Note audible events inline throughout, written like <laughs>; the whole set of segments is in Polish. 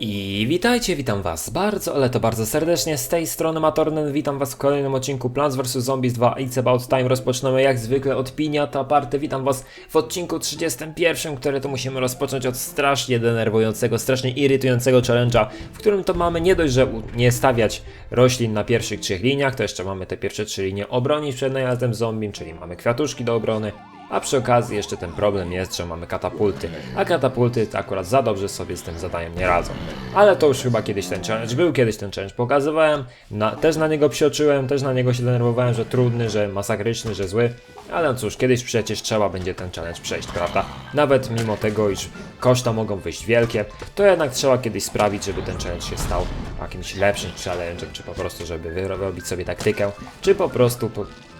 I witajcie, witam was bardzo, ale to bardzo serdecznie, z tej strony Matornen, witam was w kolejnym odcinku Plants vs. Zombies 2 It's About Time, rozpoczynamy jak zwykle od Piniata Party, witam was w odcinku 31, który to musimy rozpocząć od strasznie denerwującego, strasznie irytującego challenge'a, w którym to mamy nie dość, że nie stawiać roślin na pierwszych trzech liniach, to jeszcze mamy te pierwsze trzy linie obronić przed najazdem zombie, czyli mamy kwiatuszki do obrony, a przy okazji jeszcze ten problem jest, że mamy katapulty, a katapulty akurat za dobrze sobie z tym zadaniem nie radzą. Ale to już chyba kiedyś ten challenge był, kiedyś ten challenge pokazywałem, na, też na niego psioczyłem, też na niego się denerwowałem, że trudny, że masakryczny, że zły. Ale no cóż, kiedyś przecież trzeba będzie ten challenge przejść, prawda? Nawet mimo tego, iż koszta mogą wyjść wielkie, to jednak trzeba kiedyś sprawić, żeby ten challenge się stał jakimś lepszym challenge'em, czy po prostu, żeby wyrobić sobie taktykę, czy po prostu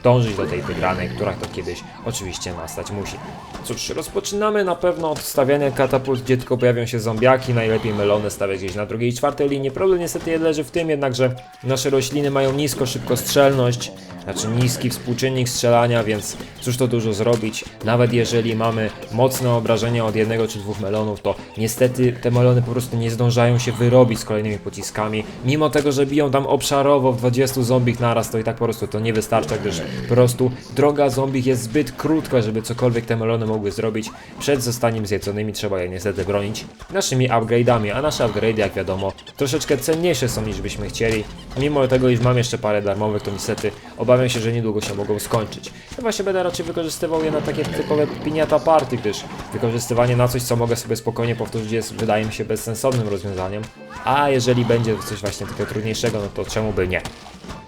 dążyć do tej wygranej, która to kiedyś oczywiście nastać musi. Cóż, rozpoczynamy na pewno od stawiania katapult, gdzie tylko pojawią się zombiaki, najlepiej melony stawiać gdzieś na drugiej i czwartej linii. Problem niestety leży w tym jednak, że nasze rośliny mają nisko szybkostrzelność, znaczy niski współczynnik strzelania, więc cóż to dużo zrobić. Nawet jeżeli mamy mocne obrażenia od jednego czy dwóch melonów, to niestety te melony po prostu nie zdążają się wyrobić z kolejnymi pociskami. Mimo tego, że biją tam obszarowo w 20 zombich naraz, to i tak po prostu to nie wystarcza, gdyż po prostu droga zombich jest zbyt krótka, żeby cokolwiek te melony mogły zrobić. Przed zostaniem zjedzonymi trzeba je niestety bronić naszymi upgrade'ami, a nasze upgrade'y, jak wiadomo, troszeczkę cenniejsze są niż byśmy chcieli. Mimo tego, iż mam jeszcze parę darmowych, to niestety obawiam się, że niedługo się mogą skończyć. Ja właśnie będę raczej wykorzystywał je na takie typowe piniata party, gdyż wykorzystywanie na coś, co mogę sobie spokojnie powtórzyć, jest wydaje mi się bezsensownym rozwiązaniem. A jeżeli będzie coś właśnie takiego trudniejszego, no to czemu by nie?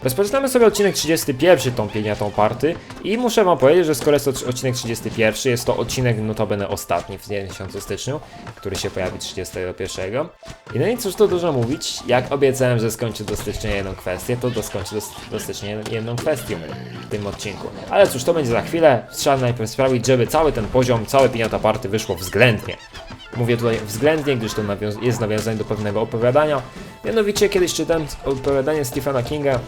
Rozpoczynamy sobie odcinek 31 tą pieniatą party i muszę wam powiedzieć, że skoro jest to odcinek 31, jest to odcinek notabene ostatni w miesiącu styczniu, który się pojawi 31. I no i cóż tu dużo mówić, jak obiecałem, że skończę do stycznia jedną kwestię, to doskończę do, do stycznia jedną kwestię w tym odcinku. Ale cóż, to będzie za chwilę, trzeba najpierw sprawić, żeby cały ten poziom, całe pieniata party wyszło względnie. Mówię tutaj względnie, gdyż to jest nawiązanie do pewnego opowiadania. Mianowicie kiedyś czytałem opowiadanie Stephena Kinga,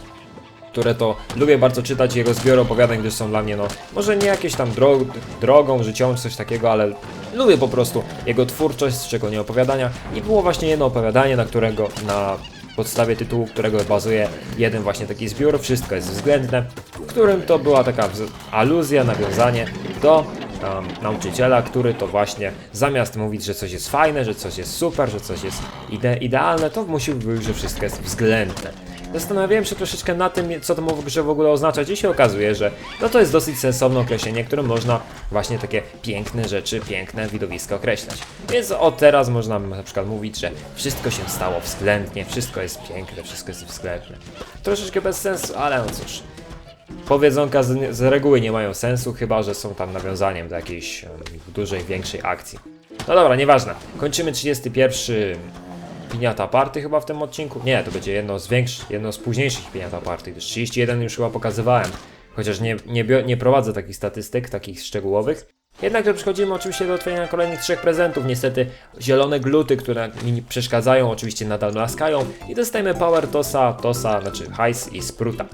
które to lubię bardzo czytać jego zbiory opowiadań, gdyż są dla mnie, no, może nie jakieś tam dro drogą życiową, czy coś takiego, ale lubię po prostu jego twórczość, szczególnie opowiadania. I było właśnie jedno opowiadanie, na którego, na podstawie tytułu, którego bazuje jeden właśnie taki zbiór, wszystko jest względne, w którym to była taka aluzja, nawiązanie do um, nauczyciela, który to właśnie zamiast mówić, że coś jest fajne, że coś jest super, że coś jest ide idealne, to musi mówić, że wszystko jest względne. Zastanawiałem się troszeczkę na tym, co to grze w ogóle oznaczać i się okazuje, że no to jest dosyć sensowne określenie, którym można właśnie takie piękne rzeczy, piękne widowiska określać. Więc od teraz można na przykład mówić, że wszystko się stało względnie, wszystko jest piękne, wszystko jest względne. Troszeczkę bez sensu, ale no cóż. Powiedzonka z, z reguły nie mają sensu, chyba że są tam nawiązaniem do jakiejś em, dużej, większej akcji. No dobra, nieważne. Kończymy 31 piniata party chyba w tym odcinku. Nie, to będzie jedno z większych, jedno z późniejszych piniata party, gdyż 31 już chyba pokazywałem. Chociaż nie, nie, nie prowadzę takich statystyk, takich szczegółowych. Jednakże przechodzimy oczywiście do otwierania kolejnych trzech prezentów. Niestety zielone gluty, które mi przeszkadzają, oczywiście nadal laskają. I dostajemy Power Tosa, Tosa, znaczy Hajs i Spruta.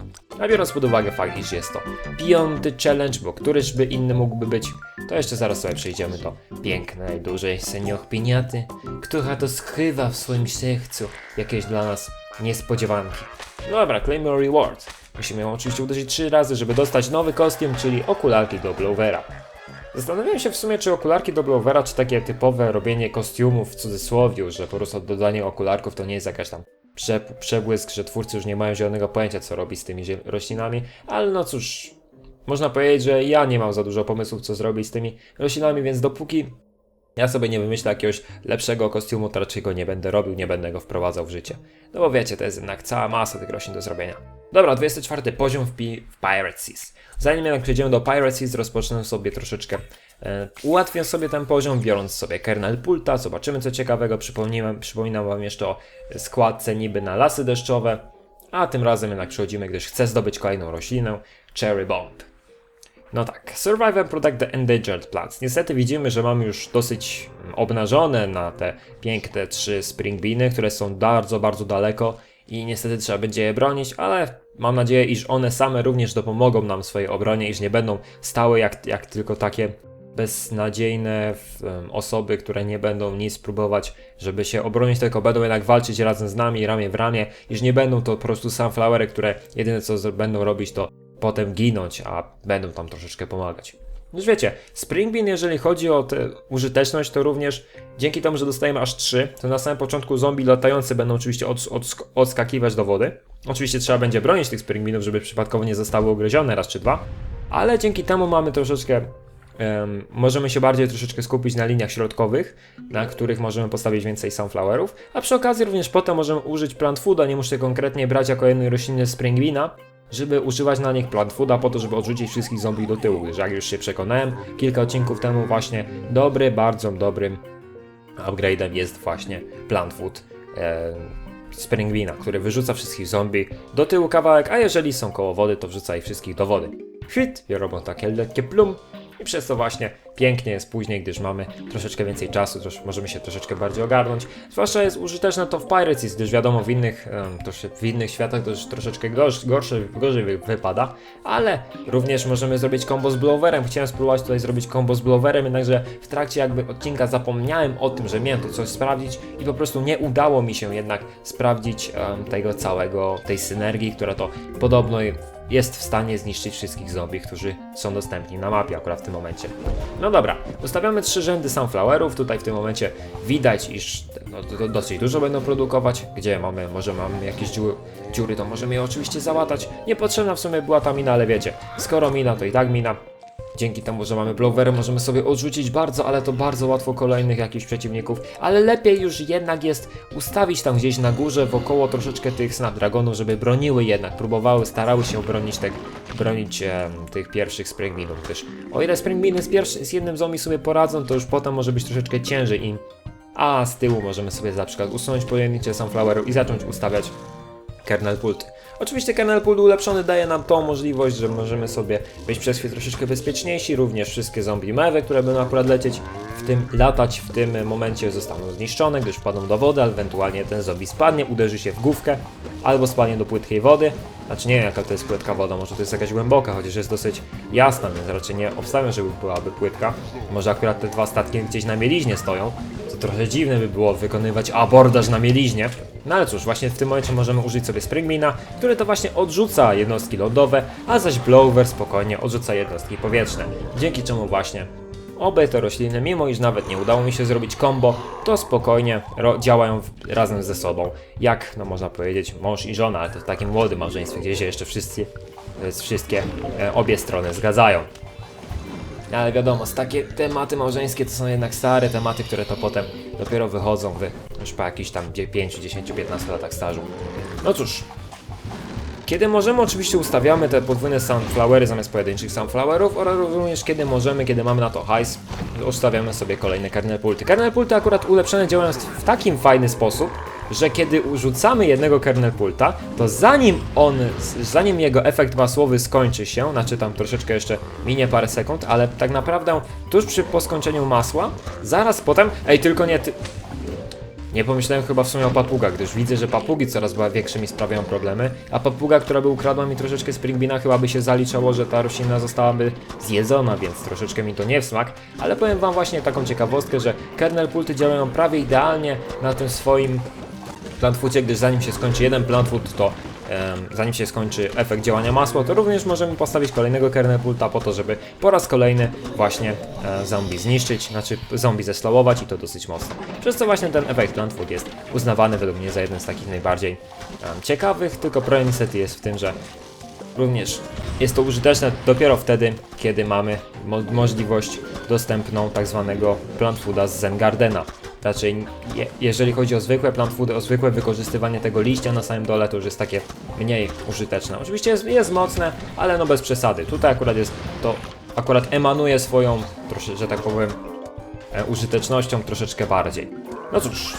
A biorąc pod uwagę fakt, iż jest to piąty challenge, bo któryż by inny mógłby być, to jeszcze zaraz sobie przejdziemy do pięknej, dużej senior piniaty, która to skrywa w swoim sercu jakieś dla nas niespodziewanki. No dobra, claim reward. Musimy ją oczywiście uderzyć trzy razy, żeby dostać nowy kostium, czyli okularki do Blowera. Zastanawiałem się w sumie, czy okularki do Blowera, czy takie typowe robienie kostiumów w cudzysłowie, że po prostu dodanie okularków to nie jest jakaś tam prze, przebłysk, że twórcy już nie mają zielonego pojęcia, co robić z tymi roślinami, ale no cóż, można powiedzieć, że ja nie mam za dużo pomysłów, co zrobić z tymi roślinami, więc dopóki ja sobie nie wymyślę jakiegoś lepszego kostiumu, to raczej go nie będę robił, nie będę go wprowadzał w życie. No bo wiecie, to jest jednak cała masa tych roślin do zrobienia. Dobra, 24 poziom w, w Pirate Seas. Zanim jednak przejdziemy do Pirate Seas, rozpocznę sobie troszeczkę, e, ułatwię sobie ten poziom, biorąc sobie kernel pulta, zobaczymy co ciekawego, przypomnijmy, przypominam wam jeszcze o składce niby na lasy deszczowe, a tym razem jednak przechodzimy, gdyż chcę zdobyć kolejną roślinę, Cherry Bomb. No tak, Survive and Protect the Endangered Plants. Niestety widzimy, że mamy już dosyć mm, obnażone na te piękne trzy spring beany, które są bardzo, bardzo daleko i niestety trzeba będzie je bronić, ale mam nadzieję, iż one same również dopomogą nam w swojej obronie, iż nie będą stały jak, jak tylko takie beznadziejne osoby, które nie będą nic próbować, żeby się obronić, tylko będą jednak walczyć razem z nami, ramię w ramię, iż nie będą to po prostu sunflowery, które jedyne co będą robić to potem ginąć, a będą tam troszeczkę pomagać. Już wiecie, Spring Bean, jeżeli chodzi o tę użyteczność, to również dzięki temu, że dostajemy aż 3, to na samym początku zombie latające będą oczywiście od, odsk- odskakiwać do wody. Oczywiście trzeba będzie bronić tych Spring Beanów, żeby przypadkowo nie zostały ugryzione raz czy dwa, ale dzięki temu mamy troszeczkę Em, możemy się bardziej troszeczkę skupić na liniach środkowych, na których możemy postawić więcej sunflowerów, a przy okazji również potem możemy użyć plant fooda, nie muszę konkretnie brać jako jednej rośliny springwina, żeby używać na nich plant fooda po to, żeby odrzucić wszystkich zombie do tyłu, gdyż jak już się przekonałem kilka odcinków temu właśnie dobry, bardzo dobrym upgrade'em jest właśnie plant food e, springwina, który wyrzuca wszystkich zombie do tyłu kawałek, a jeżeli są koło wody, to wrzuca ich wszystkich do wody. Hit i robią takie lekkie plum i przez to właśnie pięknie jest później, gdyż mamy troszeczkę więcej czasu, możemy się troszeczkę bardziej ogarnąć. Zwłaszcza jest użyteczne to w Pirates, gdyż wiadomo w innych, trosze, w innych światach to już troszeczkę gorsz, gorzej wy, wypada, ale również możemy zrobić combo z blowerem. Chciałem spróbować tutaj zrobić combo z blowerem, jednakże w trakcie jakby odcinka zapomniałem o tym, że miałem tu coś sprawdzić i po prostu nie udało mi się jednak sprawdzić em, tego całego, tej synergii, która to podobno jest w stanie zniszczyć wszystkich zombie, którzy są dostępni na mapie akurat w tym momencie. No dobra, ustawiamy trzy rzędy sunflowerów, tutaj w tym momencie widać, iż no, do, dosyć dużo będą produkować, gdzie mamy, może mamy jakieś dziury, dziury, to możemy je oczywiście załatać. Niepotrzebna w sumie była ta mina, ale wiecie, skoro mina, to i tak mina. Dzięki temu, że mamy blowery, możemy sobie odrzucić bardzo, ale to bardzo łatwo kolejnych jakichś przeciwników, ale lepiej już jednak jest ustawić tam gdzieś na górze wokoło troszeczkę tych Snapdragonów, żeby broniły jednak, próbowały, starały się bronić, tak, bronić em, tych pierwszych Springminów, gdyż o ile Springminy z, pierwszy, z jednym zombie sobie poradzą, to już potem może być troszeczkę ciężej im, a z tyłu możemy sobie na przykład usunąć pojedyncze Sunflowerów i zacząć ustawiać kernel pult. Oczywiście kernel pult ulepszony daje nam tą możliwość, że możemy sobie być przez chwilę troszeczkę bezpieczniejsi. Również wszystkie zombie mewy, które będą akurat lecieć w tym, latać w tym momencie zostaną zniszczone, gdyż wpadną do wody, ewentualnie ten zombie spadnie, uderzy się w główkę albo spadnie do płytkiej wody. Znaczy nie wiem jaka to jest płytka woda, może to jest jakaś głęboka, chociaż jest dosyć jasna, więc raczej nie obstawiam, żeby byłaby płytka. Może akurat te dwa statki gdzieś na mieliźnie stoją, to trochę dziwne by było wykonywać abordaż na mieliźnie. No ale cóż, właśnie w tym momencie możemy użyć sobie Springmina, który to właśnie odrzuca jednostki lądowe, a zaś Blower spokojnie odrzuca jednostki powietrzne. Dzięki czemu właśnie obie te rośliny, mimo iż nawet nie udało mi się zrobić combo, to spokojnie działają razem ze sobą. Jak, no można powiedzieć, mąż i żona, ale to w takim młodym małżeństwie, gdzie się jeszcze wszyscy, e, wszystkie e, obie strony zgadzają. Ale wiadomo, takie tematy małżeńskie to są jednak stare tematy, które to potem dopiero wychodzą w, już po jakichś tam 5, 10, 15 latach stażu. No cóż, kiedy możemy, oczywiście ustawiamy te podwójne sunflowery zamiast pojedynczych sunflowerów oraz również kiedy możemy, kiedy mamy na to hajs, ustawiamy sobie kolejne kernel pulty. Kernel pulty akurat ulepszone działają w takim fajny sposób, że kiedy urzucamy jednego kernel pulta, to zanim on, zanim jego efekt masłowy skończy się, znaczy tam troszeczkę jeszcze minie parę sekund, ale tak naprawdę tuż przy po skończeniu masła, zaraz potem, ej tylko nie ty, nie pomyślałem chyba w sumie o papugach, gdyż widzę, że papugi coraz większe mi sprawiają problemy, a papuga, która by ukradła mi troszeczkę springbina, chyba by się zaliczało, że ta roślina zostałaby zjedzona, więc troszeczkę mi to nie w smak, ale powiem wam właśnie taką ciekawostkę, że kernel pulty działają prawie idealnie na tym swoim plantfoodzie, gdyż zanim się skończy jeden plantfood, to zanim się skończy efekt działania masła, to również możemy postawić kolejnego kernel pulta po to, żeby po raz kolejny właśnie e, zombie zniszczyć, znaczy zombie zeslowować i to dosyć mocno. Przez co właśnie ten efekt plantfood jest uznawany według mnie za jeden z takich najbardziej ciekawych, tylko problem niestety jest w tym, że Również jest to użyteczne dopiero wtedy, kiedy mamy mo możliwość dostępną tak zwanego plant fooda z Zen Gardena. Raczej je jeżeli chodzi o zwykłe plant foody, o zwykłe wykorzystywanie tego liścia na samym dole, to już jest takie mniej użyteczne. Oczywiście jest, jest mocne, ale no bez przesady. Tutaj akurat jest to, akurat emanuje swoją, że tak powiem, e, użytecznością troszeczkę bardziej. No cóż,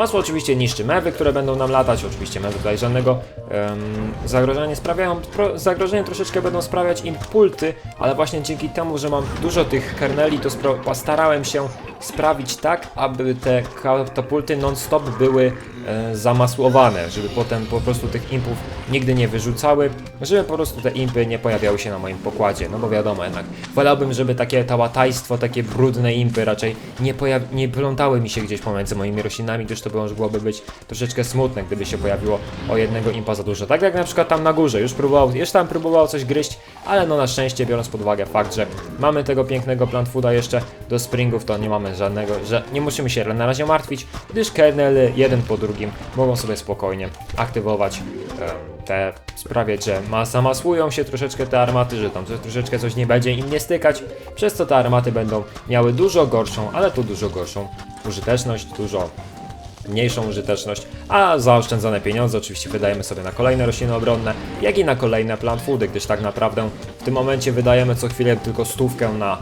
Masło oczywiście niszczy mewy, które będą nam latać. Oczywiście mewy tutaj żadnego em, zagrożenia sprawiają. Pro, zagrożenie troszeczkę będą sprawiać im pulty, ale właśnie dzięki temu, że mam dużo tych kerneli, to postarałem się sprawić tak, aby te katapulty non-stop były e, zamasłowane, żeby potem po prostu tych impów nigdy nie wyrzucały, żeby po prostu te impy nie pojawiały się na moim pokładzie, no bo wiadomo jednak, wolałbym, żeby takie tałatajstwo, takie brudne impy raczej nie, nie plątały mi się gdzieś pomiędzy moimi roślinami, gdyż to byłoby być troszeczkę smutne, gdyby się pojawiło o jednego impa za dużo. Tak jak na przykład tam na górze, już próbował, już tam próbował coś gryźć, ale no na szczęście, biorąc pod uwagę fakt, że mamy tego pięknego plant fooda jeszcze do springów, to nie mamy żadnego, że nie musimy się na razie martwić, gdyż kernele jeden po drugim mogą sobie spokojnie aktywować te, sprawiać, że ma, zamasłują się troszeczkę te armaty, że tam troszeczkę coś nie będzie im nie stykać, przez co te armaty będą miały dużo gorszą, ale tu dużo gorszą użyteczność, dużo mniejszą użyteczność, a zaoszczędzone pieniądze oczywiście wydajemy sobie na kolejne rośliny obronne, jak i na kolejne plant foody, gdyż tak naprawdę w tym momencie wydajemy co chwilę tylko stówkę na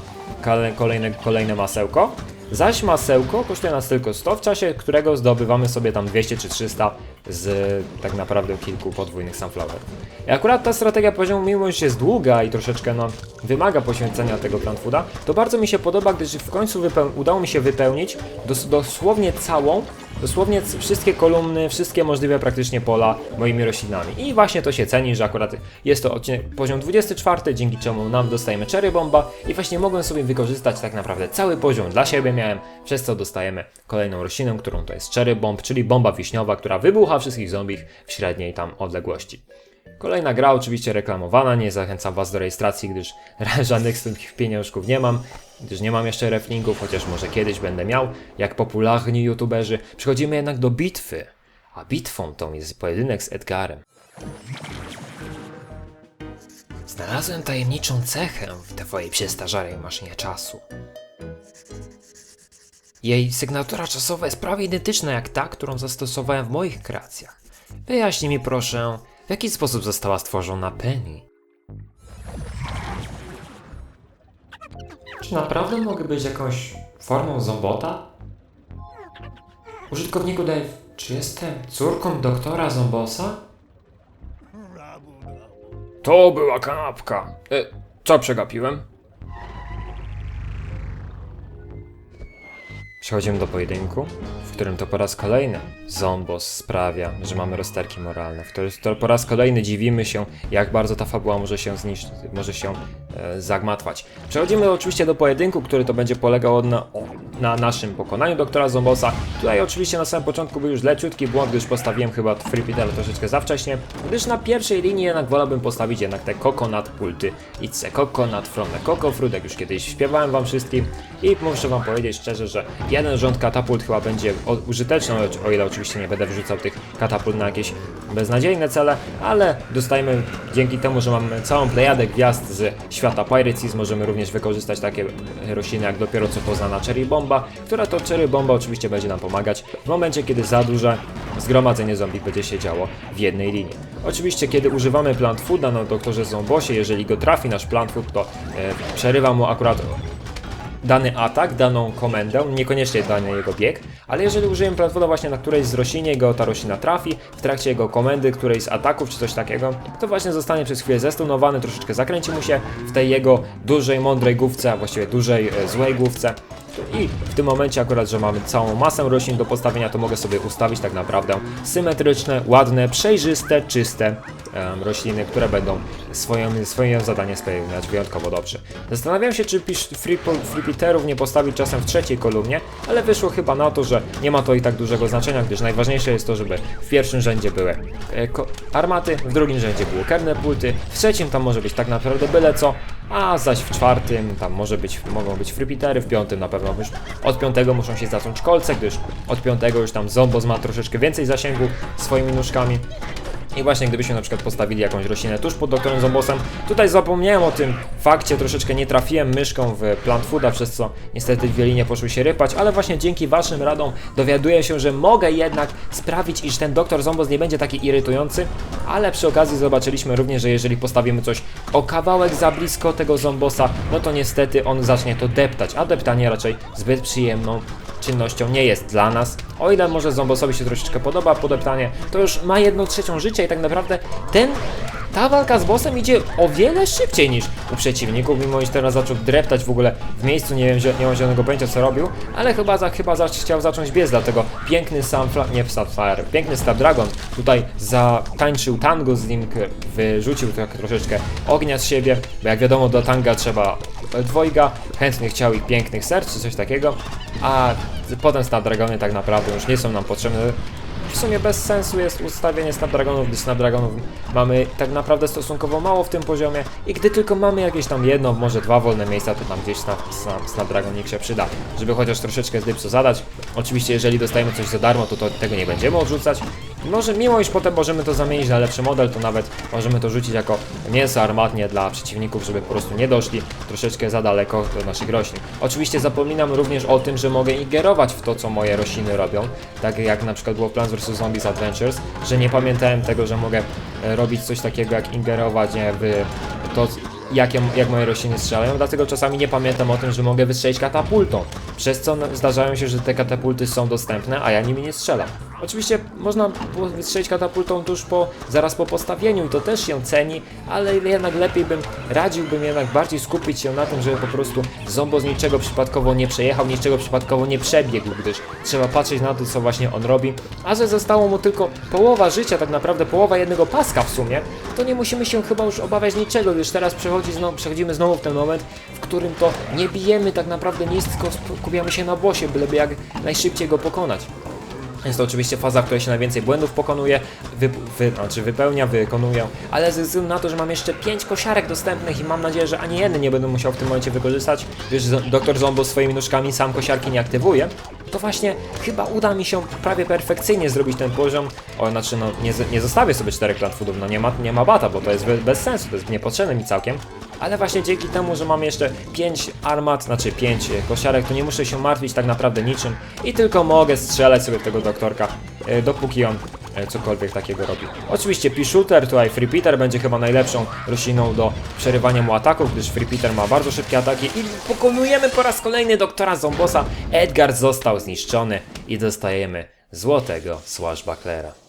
kolejne, kolejne masełko, zaś masełko kosztuje nas tylko 100, w czasie którego zdobywamy sobie tam 200 czy 300 z tak naprawdę kilku podwójnych sunflowerów. I akurat ta strategia poziomu, mimo że jest długa i troszeczkę no, wymaga poświęcenia tego plant fooda, to bardzo mi się podoba, gdyż w końcu udało mi się wypełnić dos- dosłownie całą Dosłownie wszystkie kolumny, wszystkie możliwe praktycznie pola moimi roślinami. I właśnie to się ceni, że akurat jest to odcinek poziom 24, dzięki czemu nam dostajemy cherry bomba i właśnie mogłem sobie wykorzystać tak naprawdę cały poziom dla siebie miałem, przez co dostajemy kolejną roślinę, którą to jest cherry bomb, czyli bomba wiśniowa, która wybucha wszystkich zombich w średniej tam odległości. Kolejna gra oczywiście reklamowana, nie zachęcam Was do rejestracji, gdyż <laughs> żadnych z tych pieniążków nie mam, gdyż nie mam jeszcze reflingów, chociaż może kiedyś będę miał, jak popularni youtuberzy. Przechodzimy jednak do bitwy, a bitwą tą jest pojedynek z Edgarem. Znalazłem tajemniczą cechę w twojej przestarzałej maszynie czasu. Jej sygnatura czasowa jest prawie identyczna jak ta, którą zastosowałem w moich kreacjach. Wyjaśnij mi proszę, w jaki sposób została stworzona Penny? Czy naprawdę mogę być jakąś formą zombota? Użytkowniku Dave, czy jestem córką doktora Zombosa? To była kanapka. E, co przegapiłem? Przechodzimy do pojedynku, w którym to po raz kolejny Zombos sprawia, że mamy rozterki moralne, w którym to po raz kolejny dziwimy się, jak bardzo ta fabuła może się zniszczyć, może się e, zagmatwać. Przechodzimy oczywiście do pojedynku, który to będzie polegał na, na naszym pokonaniu doktora Zombosa. Tutaj oczywiście na samym początku był już leciutki błąd, gdyż postawiłem chyba Free Peter troszeczkę za wcześnie, gdyż na pierwszej linii jednak wolałbym postawić jednak te Coconut Pulty. It's a coconut from the cocoa fruit, jak już kiedyś śpiewałem wam wszystkim i muszę wam powiedzieć szczerze, że jeden rząd katapult chyba będzie użyteczny, o ile oczywiście nie będę wrzucał tych katapult na jakieś beznadziejne cele, ale dostajemy dzięki temu, że mamy całą plejadę gwiazd z świata Pirates, możemy również wykorzystać takie rośliny jak dopiero co poznana Cherry Bomba, która to Cherry Bomba oczywiście będzie nam pomagać w momencie, kiedy za duże zgromadzenie zombie będzie się działo w jednej linii. Oczywiście, kiedy używamy plant fooda na doktorze Zombosie, jeżeli go trafi nasz plant food, to e, przerywa mu akurat dany atak, daną komendę, niekoniecznie dany jego bieg, ale jeżeli użyjemy platforma właśnie na którejś z roślin, jego ta roślina trafi, w trakcie jego komendy, którejś z ataków czy coś takiego, to właśnie zostanie przez chwilę zestunowany, troszeczkę zakręci mu się w tej jego dużej, mądrej główce, a właściwie dużej, e, złej główce. I w tym momencie akurat, że mamy całą masę roślin do postawienia, to mogę sobie ustawić tak naprawdę symetryczne, ładne, przejrzyste, czyste em, rośliny, które będą swoje, swoje zadanie spełniać wyjątkowo dobrze. Zastanawiam się, czy pisz free, free Peterów nie postawić czasem w trzeciej kolumnie, ale wyszło chyba na to, że nie ma to i tak dużego znaczenia, gdyż najważniejsze jest to, żeby w pierwszym rzędzie były e, armaty, w drugim rzędzie były kerne pulty, w trzecim tam może być tak naprawdę byle co, a zaś w czwartym tam może być, mogą być free Petery, w piątym na pewno już od piątego muszą się zacząć kolce, gdyż od piątego już tam Zombos ma troszeczkę więcej zasięgu swoimi nóżkami. I właśnie gdybyśmy na przykład postawili jakąś roślinę tuż pod doktorem Zombosem, tutaj zapomniałem o tym fakcie, troszeczkę nie trafiłem myszką w plant fooda, przez co niestety dwie linie poszły się rypać, ale właśnie dzięki waszym radom dowiaduję się, że mogę jednak sprawić, iż ten doktor Zombos nie będzie taki irytujący, ale przy okazji zobaczyliśmy również, że jeżeli postawimy coś o kawałek za blisko tego Zombosa, no to niestety on zacznie to deptać, a deptanie raczej zbyt przyjemną nie jest dla nas. O ile może Zombosowi się troszeczkę podoba podeptanie, to już ma jedną trzecią życia i tak naprawdę ten ta walka z bossem idzie o wiele szybciej niż u przeciwników, mimo iż teraz zaczął dreptać w ogóle w miejscu, nie wiem, nie mam zielonego pojęcia co robił, ale chyba, za, chyba za, chciał zacząć biec, dlatego piękny sam, nie Sapphire, piękny Snapdragon tutaj zatańczył tango z nim, wyrzucił tak troszeczkę ognia z siebie, bo jak wiadomo do tanga trzeba dwojga, chętnie chciał ich pięknych serc czy coś takiego, a potem Snapdragony tak naprawdę już nie są nam potrzebne, w sumie bez sensu jest ustawienie Snapdragonów, gdyż Snapdragonów mamy tak naprawdę stosunkowo mało w tym poziomie i gdy tylko mamy jakieś tam jedno, może dwa wolne miejsca, to tam gdzieś snap, snap, Snapdragonik się przyda, żeby chociaż troszeczkę z dypsu zadać. Oczywiście jeżeli dostajemy coś za darmo, to, to tego nie będziemy odrzucać. Może mimo iż potem możemy to zamienić na lepszy model, to nawet możemy to rzucić jako mięso armatnie dla przeciwników, żeby po prostu nie doszli troszeczkę za daleko do naszych roślin. Oczywiście zapominam również o tym, że mogę ingerować w to, co moje rośliny robią, tak jak na przykład było w Plants vs. Zombies Adventures, że nie pamiętałem tego, że mogę e, robić coś takiego jak ingerować nie, w to, jak, ja- jak moje rośliny strzelają, dlatego czasami nie pamiętam o tym, że mogę wystrzelić katapultą, przez co no, zdarzają się, że te katapulty są dostępne, a ja nimi nie strzelam. Oczywiście można wystrzelić katapultą tuż po, zaraz po postawieniu i to też się ceni, ale jednak lepiej bym, radziłbym jednak bardziej skupić się na tym, żeby po prostu zombo z niczego przypadkowo nie przejechał, niczego przypadkowo nie przebiegł, gdyż trzeba patrzeć na to, co właśnie on robi, a że zostało mu tylko połowa życia, tak naprawdę połowa jednego paska w sumie, to nie musimy się chyba już obawiać niczego, gdyż teraz przechodzi znowu, przechodzimy znowu w ten moment, w którym to nie bijemy tak naprawdę nic, tylko skupiamy się na bossie, byleby jak najszybciej go pokonać. Jest to oczywiście faza, w której się najwięcej błędów pokonuje, wy, wy, znaczy wypełnia, wykonuje, ale ze względu na to, że mam jeszcze 5 kosiarek dostępnych i mam nadzieję, że ani jeden nie będę musiał w tym momencie wykorzystać, gdyż doktor Zombo swoimi nóżkami sam kosiarki nie aktywuje, to właśnie chyba uda mi się prawie perfekcyjnie zrobić ten poziom. O, znaczy, no nie, nie zostawię sobie 4 foodów, no nie ma, nie ma bata, bo to jest be- bez sensu, to jest niepotrzebne mi całkiem. Ale właśnie dzięki temu, że mam jeszcze 5 armat, znaczy 5 kosiarek, to nie muszę się martwić tak naprawdę niczym i tylko mogę strzelać sobie tego doktorka, e, dopóki on e, cokolwiek takiego robi. Oczywiście P-Shooter, tutaj Free Peter będzie chyba najlepszą rośliną do przerywania mu ataków, gdyż Free Peter ma bardzo szybkie ataki i pokonujemy po raz kolejny doktora Zombosa. Edgar został zniszczony i dostajemy złotego Swashbucklera.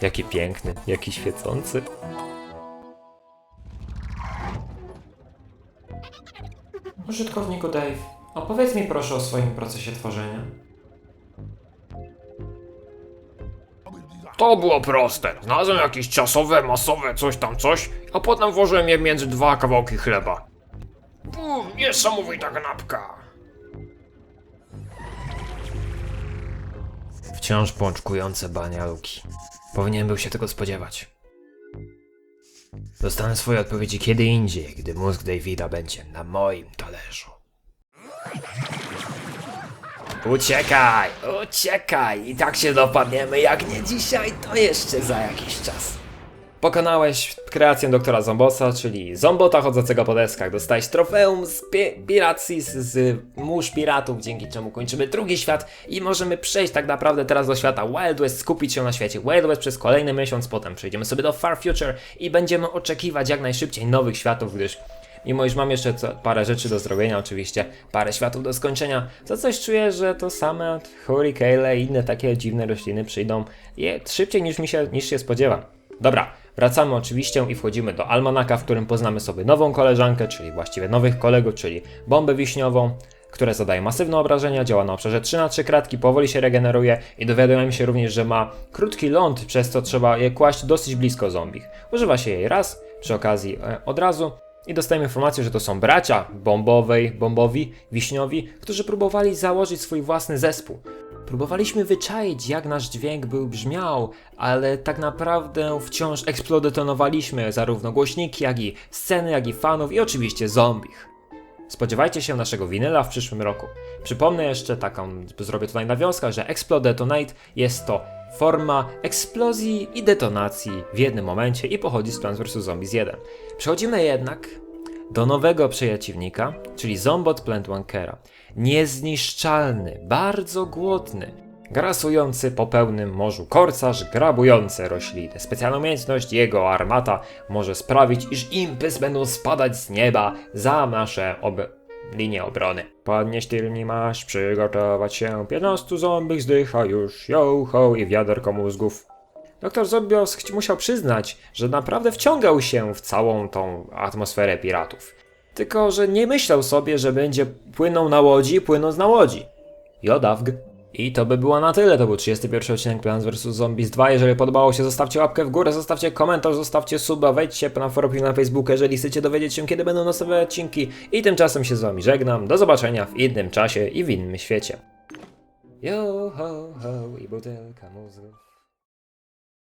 Jaki piękny, jaki świecący. Użytkowniku Dave, opowiedz mi proszę o swoim procesie tworzenia. To było proste. Znalazłem jakieś ciasowe, masowe coś tam coś, a potem włożyłem je między dwa kawałki chleba. Bum, niesamowita kanapka. Wciąż pączkujące banialuki. Powinien był się tego spodziewać. Dostanę swoje odpowiedzi kiedy indziej, gdy mózg Davida będzie na moim talerzu. Uciekaj, uciekaj! I tak się dopadniemy, jak nie dzisiaj, to jeszcze za jakiś czas. Pokonałeś kreację doktora Zombosa, czyli Zombota chodzącego po deskach. Dostałeś trofeum z pi- piracji, z, z mórz piratów, dzięki czemu kończymy drugi świat i możemy przejść tak naprawdę teraz do świata Wild West, skupić się na świecie Wild West przez kolejny miesiąc, potem przejdziemy sobie do Far Future i będziemy oczekiwać jak najszybciej nowych światów, gdyż Mimo iż mam jeszcze parę rzeczy do zrobienia, oczywiście, parę światów do skończenia, to coś czuję, że to same hurricane i inne takie dziwne rośliny przyjdą je szybciej niż mi się, niż się spodziewam. Dobra, wracamy oczywiście i wchodzimy do almanaka, w którym poznamy sobie nową koleżankę, czyli właściwie nowych kolegów, czyli bombę wiśniową, które zadaje masywne obrażenia, działa na obszarze 3 na 3 kratki, powoli się regeneruje i dowiadujemy się również, że ma krótki ląd, przez co trzeba je kłaść dosyć blisko zombich. Używa się jej raz, przy okazji e, od razu i dostajemy informację, że to są bracia bombowej, bombowi, wiśniowi, którzy próbowali założyć swój własny zespół. Próbowaliśmy wyczaić, jak nasz dźwięk był brzmiał, ale tak naprawdę wciąż eksplodetonowaliśmy zarówno głośniki, jak i sceny, jak i fanów i oczywiście zombich. Spodziewajcie się naszego winyla w przyszłym roku. Przypomnę jeszcze taką, zrobię tutaj nawiązkę, że Explodetonate jest to forma eksplozji i detonacji w jednym momencie i pochodzi z Plants vs. Zombies 1. Przechodzimy jednak do nowego przeciwnika, czyli Zombot Plantwankera. Niezniszczalny, bardzo głodny, grasujący po pełnym morzu korcarz, grabujący rośliny. Specjalna umiejętność jego armata może sprawić, iż impy będą spadać z nieba za nasze ob linię obrony. Podnieś tylni masz, przygotować się. 15 zombich zdycha już, yo ho i wiaderko mózgów. Doktor Zombiosk musiał przyznać, że naprawdę wciągał się w całą tą atmosferę piratów. Tylko, że nie myślał sobie, że będzie płynął na łodzi, płynąc na łodzi. Jodawg. I to by było na tyle. To był 31 odcinek Plants vs. Zombies 2. Jeżeli podobało się, zostawcie łapkę w górę, zostawcie komentarz, zostawcie suba, wejdźcie na forum na Facebooka, jeżeli chcecie dowiedzieć się, kiedy będą następne odcinki. I tymczasem się z wami żegnam. Do zobaczenia w innym czasie i w innym świecie. Yo ho ho i butelka.